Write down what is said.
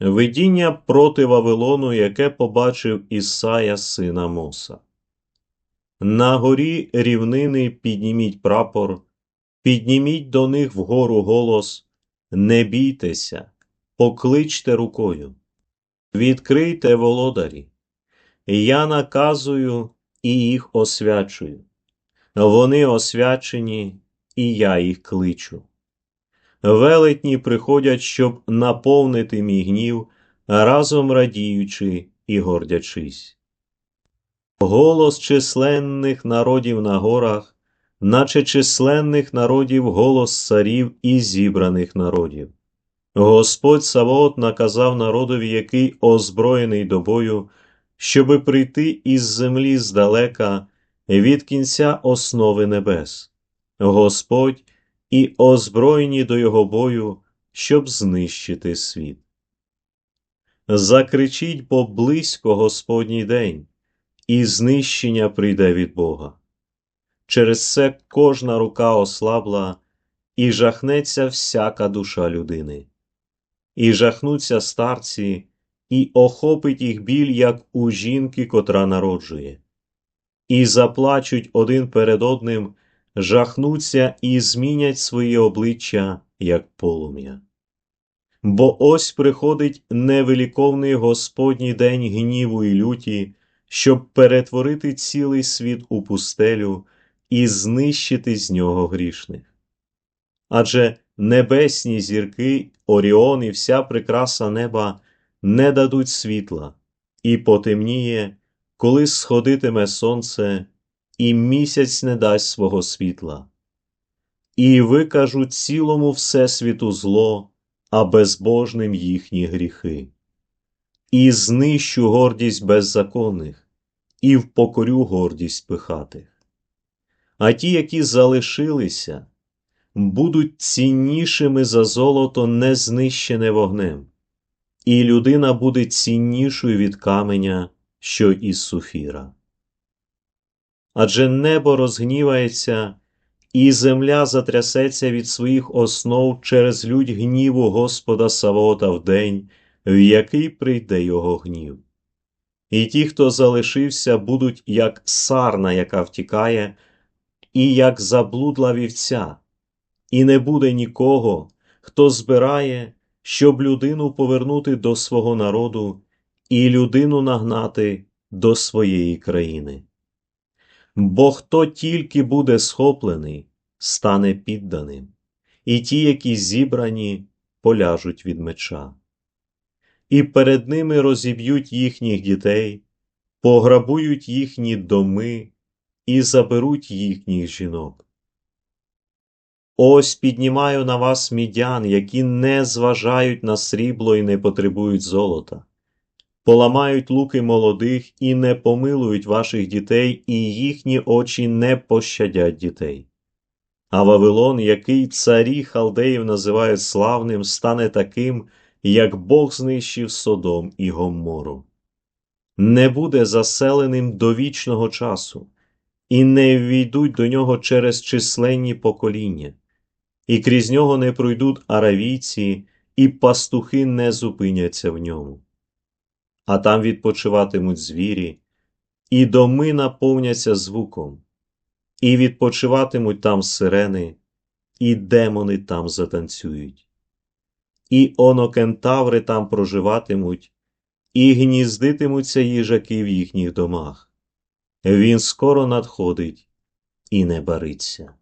Видіння проти Вавилону, яке побачив Ісая сина Моса. На горі рівнини підніміть прапор, підніміть до них вгору голос, не бійтеся, покличте рукою. Відкрийте володарі. Я наказую і їх освячую. Вони освячені, і я їх кличу. Велетні приходять, щоб наповнити мій гнів, разом радіючи і гордячись. Голос численних народів на горах, наче численних народів голос царів і зібраних народів. Господь Савоот наказав народові, який озброєний до бою, щоби прийти із землі здалека від кінця основи небес. Господь і озброєні до його бою, щоб знищити світ. Закричіть, бо близько Господній день, і знищення прийде від Бога. Через це кожна рука ослабла, і жахнеться всяка душа людини, і жахнуться старці, і охопить їх біль, як у жінки, котра народжує, і заплачуть один перед одним, жахнуться і змінять свої обличчя, як полум'я. Бо ось приходить невеликовний Господній день гніву і люті, щоб перетворити цілий світ у пустелю і знищити з нього грішних. Адже небесні зірки, Оріон і вся прикраса неба не дадуть світла, і потемніє, коли сходитиме сонце, і місяць не дасть свого світла. І викажу цілому Всесвіту зло, а безбожним їхні гріхи. І знищу гордість беззаконних, і впокорю гордість пихатих. А ті, які залишилися, будуть ціннішими за золото, не знищене вогнем, і людина буде ціннішою від каменя, що із суфіра. Адже небо розгнівається, і земля затрясеться від своїх основ через лють гніву Господа Савота в день, в який прийде його гнів. І ті, хто залишився, будуть як сарна, яка втікає, і як заблудла вівця, і не буде нікого, хто збирає, щоб людину повернути до свого народу і людину нагнати до своєї країни. Бо хто тільки буде схоплений, стане підданим, і ті, які зібрані, поляжуть від меча. І перед ними розіб'ють їхніх дітей, пограбують їхні доми і заберуть їхніх жінок. Ось піднімаю на вас мідян, які не зважають на срібло і не потребують золота поламають луки молодих і не помилують ваших дітей, і їхні очі не пощадять дітей. А Вавилон, який царі халдеїв називають славним, стане таким, як Бог знищив Содом і Гомору. Не буде заселеним до вічного часу, і не ввійдуть до нього через численні покоління, і крізь нього не пройдуть аравійці, і пастухи не зупиняться в ньому а там відпочиватимуть звірі, і доми наповняться звуком, і відпочиватимуть там сирени, і демони там затанцюють, і онокентаври там проживатимуть, і гніздитимуться їжаки в їхніх домах. Він скоро надходить і не бариться.